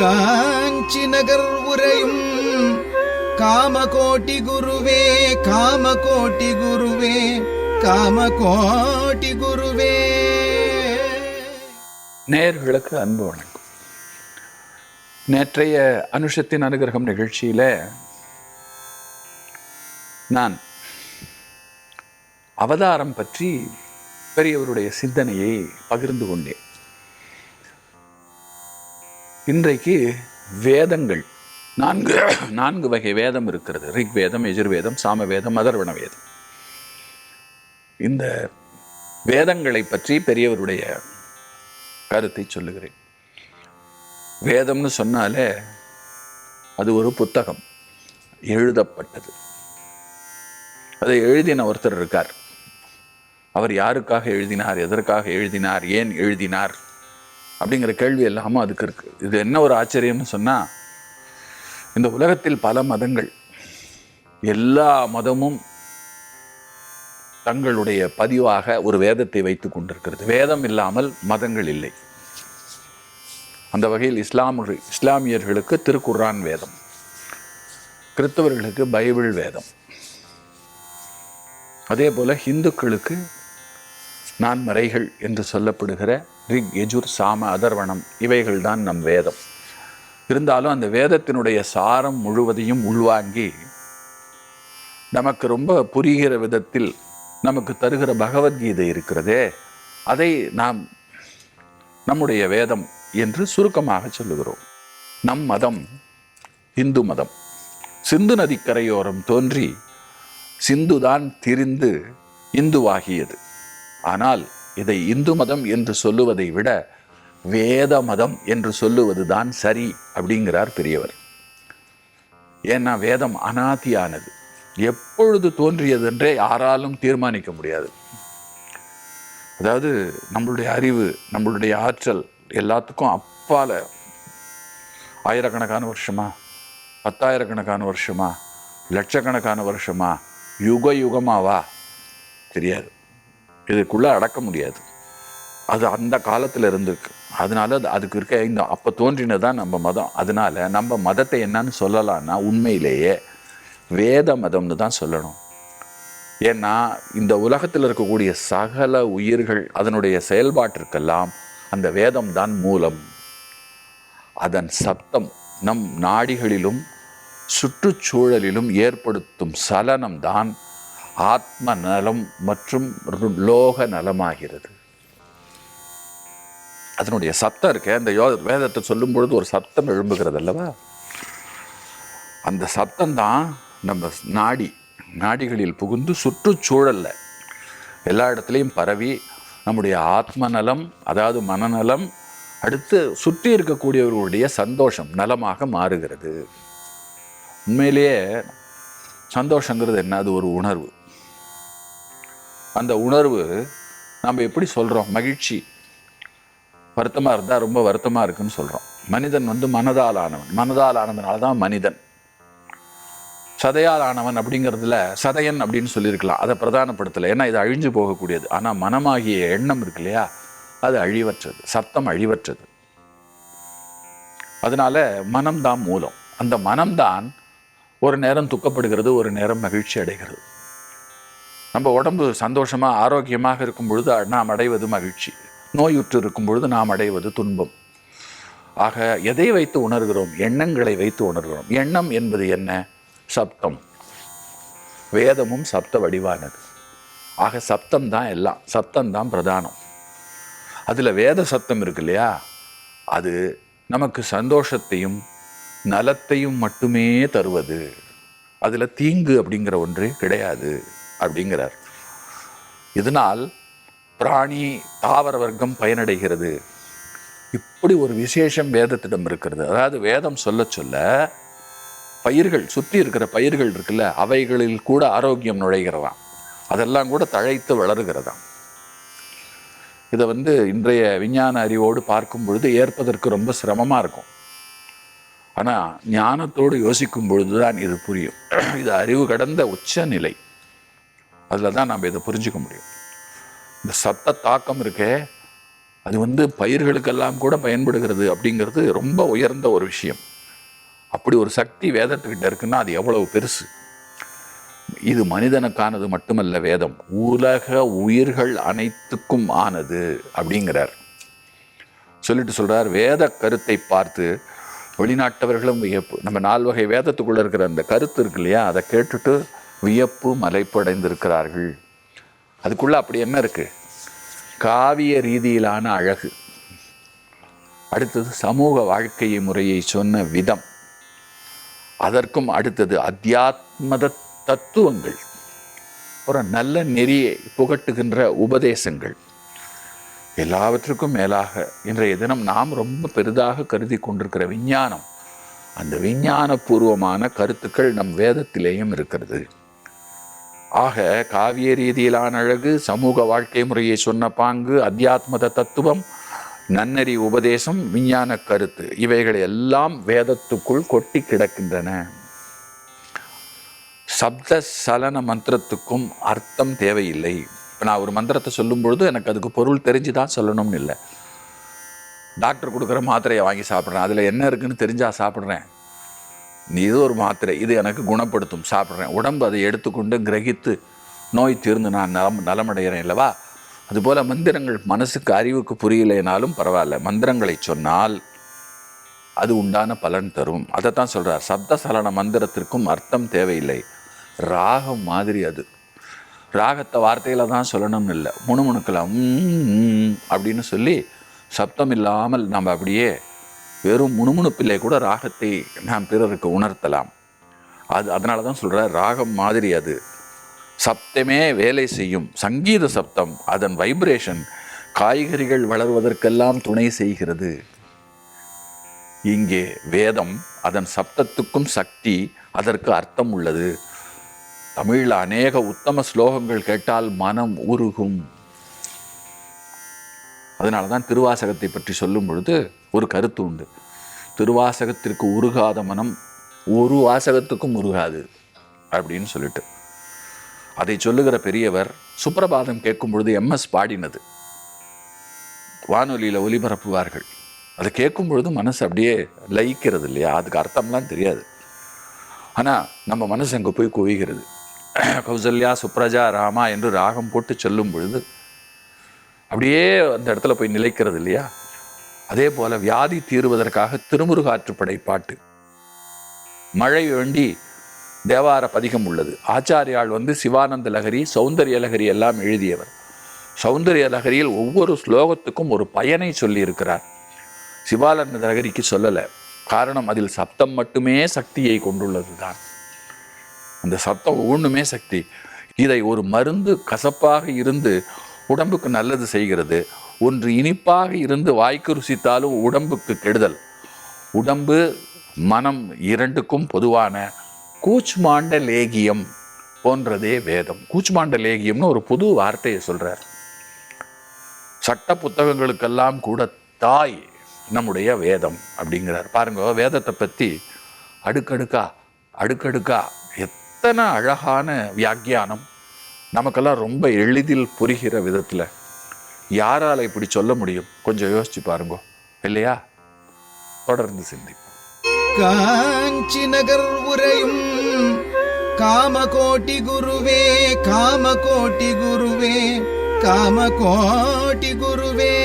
காஞ்சி நகர் உரையும் காமகோட்டி குருவே காமகோட்டி குருவே காமகோட்டி குருவே. நேர்களுக்கு அன்பு வணக்கம். நேற்றைய அனுஷத்தின் அனுகிரகம் நிகழ்ச்சியில நான் அவதாரம் பற்றி பெரியவருடைய சிந்தனையை பகிர்ந்து கொண்டேன். இன்றைக்கு வேதங்கள். நான்கு நான்கு வகை வேதம் இருக்கிறது. ரிக் வேதம் எஜுர்வேதம் சாமவேதம் அதர்வண வேதம் இந்த வேதங்களை பற்றி பெரியவருடைய கருத்தை சொல்லுகிறேன். வேதம்னு சொன்னாலே அது ஒரு புத்தகம். எழுதப்பட்டது. அதை எழுதின ஒருத்தர் இருக்கார். அவர் யாருக்காக எழுதினார் எதற்காக எழுதினார் ஏன் எழுதினார்? அப்படிங்கிற கேள்வி எல்லாமும் அதுக்கு இருக்கு. இது என்ன ஒரு ஆச்சரியம்னு சொன்னா இந்த உலகத்தில் பல மதங்கள் எல்லா மதமும் தங்களுடைய பதிவாக ஒரு வேதத்தை வைத்துக் கொண்டிருக்கிறது. வேதம் இல்லாமல் மதங்கள் இல்லை. அந்த வகையில் இஸ்லாம் இஸ்லாமியர்களுக்கு திருக்குர்ஆன் வேதம் கிறிஸ்தவர்களுக்கு பைபிள் வேதம். அதே போல ஹிந்துக்களுக்கு நான்மறைகள் என்று சொல்லப்படுகிற ரிக் யஜுர் சாம அதர்வணம் இவைகள்தான் நம் வேதம். இருந்தாலும் அந்த வேதத்தினுடைய சாரம் முழுவதையும் உள்வாங்கி நமக்கு ரொம்ப புரிகிற விதத்தில் நமக்கு தருகிற பகவத்கீதை இருக்கிறதே அதை நாம் நம்முடைய வேதம் என்று சுருக்கமாக சொல்லுகிறோம். நம் மதம் இந்து மதம். சிந்து நதிக்கரையோரம் தோன்றி சிந்துதான் திரிந்து இந்துவாகியது. ஆனால் இதை இந்து மதம் என்று சொல்லுவதை விட வேத மதம் என்று சொல்லுவதுதான் சரி அப்படிங்கிறார் பெரியவர். ஏன்னா வேதம் அனாதியானது. எப்பொழுது தோன்றியது என்றே யாராலும் தீர்மானிக்க முடியாது. அதாவது நம்மளுடைய அறிவு நம்மளுடைய ஆற்றல் எல்லாத்துக்கும் அப்பால. ஆயிரக்கணக்கான வருஷமா? பத்தாயிரக்கணக்கான வருஷமா? லட்சக்கணக்கான வருஷமா? யுக யுகமாவா தெரியாது. இதுக்குள்ளே அடக்க முடியாது. அது அந்த காலத்தில் இருந்திருக்கு. அதனால அது அதுக்கு இருக்க இந்த அப்போ தோன்றினது தான் நம்ம மதம். அதனால் நம்ம மதத்தை என்னன்னு சொல்லலான்னா உண்மையிலேயே வேத மதம்னு தான் சொல்லணும். ஏன்னா இந்த உலகத்தில் இருக்கக்கூடிய சகல உயிர்கள் அதனுடைய செயல்பாட்டிற்கெல்லாம் அந்த வேதம் தான் மூலம். அதன் சப்தம் நம் நாடிகளிலும் சுற்றுச்சூழலிலும் ஏற்படுத்தும் சலனம் தான் ஆத்ம நலம் மற்றும் லோக நலமாகிறது அதனுடைய சத்தம் இருக்க அந்த யோ வேதத்தை சொல்லும் பொழுது ஒரு சத்தம் எழும்புகிறது அல்லவா? அந்த சத்தம் தான் நம்ம நாடி நாடிகளில் புகுந்து சுற்றுச்சூழலில். எல்லா இடத்துலையும் பரவி நம்முடைய ஆத்ம நலம் அதாவது மனநலம் அடுத்து சுற்றி இருக்கக்கூடியவர்களுடைய சந்தோஷம் நலமாக மாறுகிறது. உண்மையிலேயே சந்தோஷங்கிறது என்ன? அது ஒரு உணர்வு. அந்த உணர்வு நம்ம எப்படி சொல்கிறோம் மகிழ்ச்சி. வருத்தமாக இருந்தால் ரொம்ப வருத்தமாக இருக்குன்னு சொல்கிறோம் மனிதன் வந்து மனதால் ஆனவன். மனதால் ஆனதுனால தான் மனிதன். சதையால் ஆனவன் அப்படிங்கிறதுல சதையன் அப்படின்னு சொல்லியிருக்கலாம். அதை பிரதானப்படுத்தலை. ஏன்னா இது அழிஞ்சு போகக்கூடியது. ஆனால் மனமாகிய எண்ணம் இருக்கு இல்லையா? அது அழிவற்றது. சத்தம் அழிவற்றது. அதனால மனம்தான் மூலம். அந்த மனம்தான் ஒரு நேரம் துக்கப்படுகிறது ஒரு நேரம் மகிழ்ச்சி அடைகிறது. நம்ம உடம்பு சந்தோஷமாக ஆரோக்கியமாக இருக்கும் பொழுது நாம் அடைவது மகிழ்ச்சி. நோயுற்று இருக்கும் பொழுது நாம் அடைவது துன்பம். ஆக எதை வைத்து உணர்கிறோம்? எண்ணங்களை வைத்து உணர்கிறோம். எண்ணம் என்பது என்ன? சப்தம். வேதமும் சப்த வடிவானது. ஆக சப்தம் தான் எல்லாம். சப்தம் தான் பிரதானம். அதில் வேத சப்தம் இருக்கு இல்லையா? அது நமக்கு சந்தோஷத்தையும் நலத்தையும் மட்டுமே தருவது. அதில் தீங்கு அப்படிங்கிற ஒன்று கிடையாது. அப்படிங்கிறார். இதனால் பிராணி தாவர வர்க்கம் பயனடைகிறது. இப்படி ஒரு விசேஷம் வேதத்திடம் இருக்கிறது. அதாவது வேதம் சொல்ல சொல்ல பயிர்கள் சுற்றி இருக்கிற பயிர்கள் இருக்குல்ல அவைகளில் கூட ஆரோக்கியம் நுழைகிறதாம். அதெல்லாம் கூட தழைத்து வளருகிறதாம். இதை வந்து இன்றைய விஞ்ஞான அறிவோடு பார்க்கும் பொழுது ஏற்பதற்கு ரொம்ப சிரமமாக இருக்கும். ஆனால் ஞானத்தோடு யோசிக்கும் பொழுது தான் இது புரியும். இது அறிவு கடந்த உச்ச நிலை அதில் தான் நம்ம இதை புரிஞ்சுக்க முடியும். இந்த சத்த தாக்கம் இருக்கே அது வந்து பயிர்களுக்கெல்லாம் கூட பயன்படுகிறது அப்படிங்கிறது ரொம்ப உயர்ந்த ஒரு விஷயம். அப்படி ஒரு சக்தி வேதத்துக்கிட்ட இருக்குன்னா அது எவ்வளவு பெருசு. இது மனிதனுக்கானது மட்டுமல்ல வேதம். உலக உயிர்கள் அனைத்துக்கும் ஆனது அப்படிங்கிறார். சொல்லிட்டு சொல்கிறார் வேத கருத்தை பார்த்து வெளிநாட்டவர்களும் நம்ம நால்வகை வேதத்துக்குள்ளே இருக்கிற அந்த கருத்து இருக்கு இல்லையா? அதை கேட்டுட்டு வியப்பு மலைப்படைந்திருக்கிறார்கள். அதுக்குள்ளே அப்படி என்ன இருக்கு? காவிய ரீதியிலான அழகு. அடுத்தது சமூக வாழ்க்கை முறையை சொன்ன விதம். அதற்கும் அடுத்தது அத்தியாத்மத தத்துவங்கள். ஒரு நல்ல நெறியை புகட்டுகின்ற உபதேசங்கள். எல்லாவற்றுக்கும் மேலாக இன்றைய தினம் நாம் ரொம்ப பெரிதாக கருதி கொண்டிருக்கிற விஞ்ஞானம். அந்த விஞ்ஞானபூர்வமான கருத்துக்கள் நம் வேதத்திலேயும் இருக்கிறது. ஆக காவிய ரீதியிலான அழகு சமூக வாழ்க்கை முறையை சொன்ன பாங்கு அத்தியாத்மத தத்துவம் நன்னறி உபதேசம் விஞ்ஞான கருத்து இவைகள் எல்லாம் வேதத்துக்குள் கொட்டி கிடக்கின்றன. சப்த சலன மந்திரத்துக்கும் அர்த்தம் தேவையில்லை. இப்போ நான் ஒரு மந்திரத்தை சொல்லும் பொழுது எனக்கு அதுக்கு பொருள் தெரிஞ்சு தான் சொல்லணும்னு இல்லை. டாக்டர் கொடுக்குற மாத்திரையை வாங்கி சாப்பிட்றேன். அதில் என்ன இருக்குதுன்னு தெரிஞ்சால் சாப்பிட்றேன். நீ இது ஒரு மாத்திரை இது எனக்கு குணப்படுத்தும் சாப்பிட்றேன். உடம்பு அதை எடுத்துக்கொண்டு கிரகித்து நோய் தீர்ந்து நான் நலம் நலமடைகிறேன் அல்லவா அதுபோல் மந்திரங்கள் மனசுக்கு அறிவுக்கு புரியலைனாலும் பரவாயில்ல. மந்திரங்களை சொன்னால் அது உண்டான பலன் தரும். அதை தான் சொல்கிறார் சப்த சலன மந்திரத்திற்கும் அர்த்தம் தேவையில்லை. ராகம் மாதிரி அது. ராகத்தை வார்த்தையில் தான் சொல்லணும்னு இல்லை. முணுமுணுக்கலாம் அப்படின்னு சொல்லி சப்தம் இல்லாமல் நம்ம அப்படியே வெறும் முணுமுணுப்பில்லை கூட ராகத்தை நாம் பிறருக்கு உணர்த்தலாம். அது அதனால தான் சொல்கிறார் ராகம் மாதிரி அது. சப்தமே வேலை செய்யும். சங்கீத சப்தம் அதன் வைப்ரேஷன் காய்கறிகள் வளர்வதற்கெல்லாம் துணை செய்கிறது. இங்கே வேதம் அதன் சப்தத்துக்கும் சக்தி அதற்கு அர்த்தம் உள்ளது. தமிழில் அநேக உத்தம ஸ்லோகங்கள் கேட்டால் மனம் உருகும். அதனால தான் திருவாசகத்தை பற்றி சொல்லும் பொழுது ஒரு கருத்து உண்டு. திருவாசகத்திற்கு உருகாத மனம் ஒரு வாசகத்துக்கும் உருகாது அப்படின்னு சொல்லிட்டு. அதை சொல்லுகிற பெரியவர் சுப்பிரபாதம் கேட்கும் பொழுது எம்எஸ் பாடினது. வானொலியில் ஒலிபரப்புவார்கள். அதை கேட்கும் பொழுது மனசு அப்படியே லயிக்கிறது இல்லையா? அதுக்கு அர்த்தம்லாம் தெரியாது. ஆனால் நம்ம மனசு அங்கே போய் குவிகிறது. கௌசல்யா சுப்ரஜா ராமா என்று ராகம் போட்டு சொல்லும் பொழுது அப்படியே அந்த இடத்துல போய் நிலைக்கிறது இல்லையா? அதே போல வியாதி தீருவதற்காக திருமுருகாற்றுப்படை பாட்டு மழை வேண்டி தேவார பதிகம் உள்ளது. ஆச்சாரியால் வந்து சிவானந்த லகரி சௌந்தரிய லகரி எல்லாம் எழுதியவர். சௌந்தரிய லகரியில் ஒவ்வொரு ஸ்லோகத்துக்கும் ஒரு பயனை சொல்லியிருக்கிறார். சிவானந்த லகரிக்கு சொல்லலை. காரணம் அதில் சப்தம் மட்டுமே சக்தியை கொண்டுள்ளது தான் அந்த சத்தம் ஒவ்வொன்றுமே சக்தி. இதை ஒரு மருந்து கசப்பாக இருந்து உடம்புக்கு நல்லது செய்கிறது. ஒன்று இனிப்பாக இருந்து வாய்க்கு ருசித்தாலும் உடம்புக்கு கெடுதல். உடம்பு மனம் இரண்டுக்கும் பொதுவான கூச்மாண்ட லேகியம் போன்றதே வேதம். கூச்மாண்ட லேகியம்னு ஒரு புது வார்த்தையை சொல்கிறார் சட்ட புத்தகங்களுக்கெல்லாம் கூட தாய் நம்முடைய வேதம் அப்படிங்கிறார். பாருங்க வேதத்தை பற்றி அடுக்கடுக்கா அடுக்கடுக்கா எத்தனை அழகான வியாக்கியானம் நமக்கெல்லாம் ரொம்ப எளிதில் புரிகிற விதத்தில் யாரால இப்படி சொல்ல முடியும்? கொஞ்சம் யோசிச்சு பாருங்க. இல்லையா? தொடர்ந்து சிந்திப்போம். காஞ்சி நகர் உரையும் காமகோட்டி குருவே காமகோட்டி குருவே காமகோட்டி குருவே.